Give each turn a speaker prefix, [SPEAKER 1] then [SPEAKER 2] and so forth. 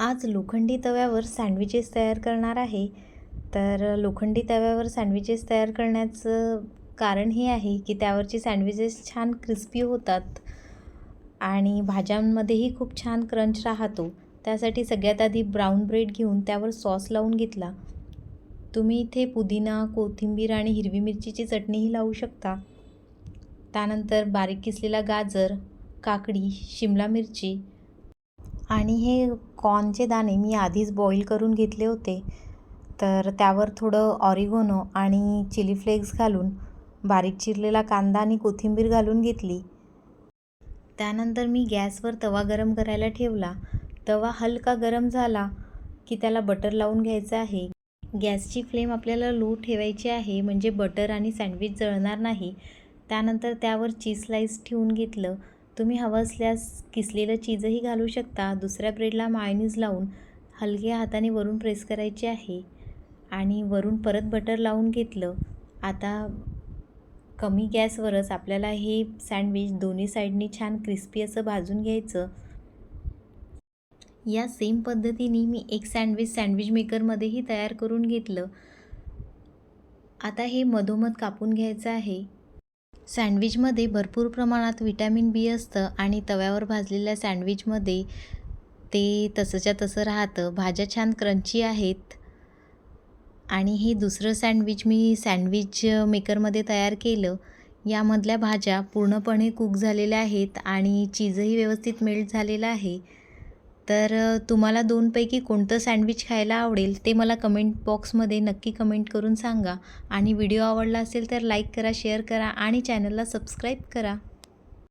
[SPEAKER 1] आज लोखंडी तव्यावर सँडविचेस तयार करणार आहे. तर लोखंडी तव्यावर सँडविचेस तयार करण्याचं कारण हे आहे की त्यावरची सँडविचेस छान क्रिस्पी होतात आणि भाज्यांमध्येही खूप छान क्रंच राहतो. त्यासाठी सगळ्यात आधी ब्राऊन ब्रेड घेऊन त्यावर सॉस लावून घेतला. तुम्ही इथे पुदिना कोथिंबीर आणि हिरवी मिरचीची चटणीही लावू शकता. त्यानंतर बारीक किसलेला गाजर काकडी शिमला मिरची आणि हे कॉर्नचे दाणे मी आधीच बॉईल करून घेतले होते. तर त्यावर थोडं ऑरिगोनो आणि चिली फ्लेक्स घालून बारीक चिरलेला कांदा आणि कोथिंबीर घालून घेतली. त्यानंतर मी गॅसवर तवा गरम करायला ठेवला. तवा हलका गरम झाला की त्याला बटर लावून घ्यायचं आहे. गॅसची फ्लेम आपल्याला लो ठेवायची आहे म्हणजे बटर आणि सँडविच जळणार नाही. त्यानंतर त्यावर चीज स्लाईस ठेवून घेतलं. तुम्ही हवं असल्यास किसलेलं चीजही घालू शकता. दुसऱ्या ब्रेडला मायनीज लावून हलक्या हाताने वरून प्रेस करायचे आहे. आणि वरून परत बटर लावून घेतलं. आता कमी गॅसवरच आपल्याला हे सँडविच दोन्ही साईडनी छान क्रिस्पी असं भाजून घ्यायचं. या सेम पद्धतीने मी एक सँडविच सँडविच मेकरमध्येही तयार करून घेतलं. आता हे मधोमध कापून घ्यायचं आहे. सँडविचमध्ये भरपूर प्रमाणात विटॅमिन बी असतं आणि तव्यावर भाजलेल्या सँडविचमध्ये ते तसंच्या तसं राहतं. भाज्या छान क्रंची आहेत. आणि हे दुसरं सँडविच मी सँडविच मेकरमध्ये तयार केलं. यामधल्या भाज्या पूर्णपणे कुक झालेल्या आहेत आणि चीजही व्यवस्थित मेल्ट झालेलं आहे. तर तुम्हाला दोनपैकी कोणतं सँडविच खायला आवडेल ते मला कमेंट बॉक्समध्ये नक्की कमेंट करून सांगा. आणि व्हिडिओ आवडला असेल तर लाईक करा शेअर करा आणि चॅनलला सबस्क्राईब करा.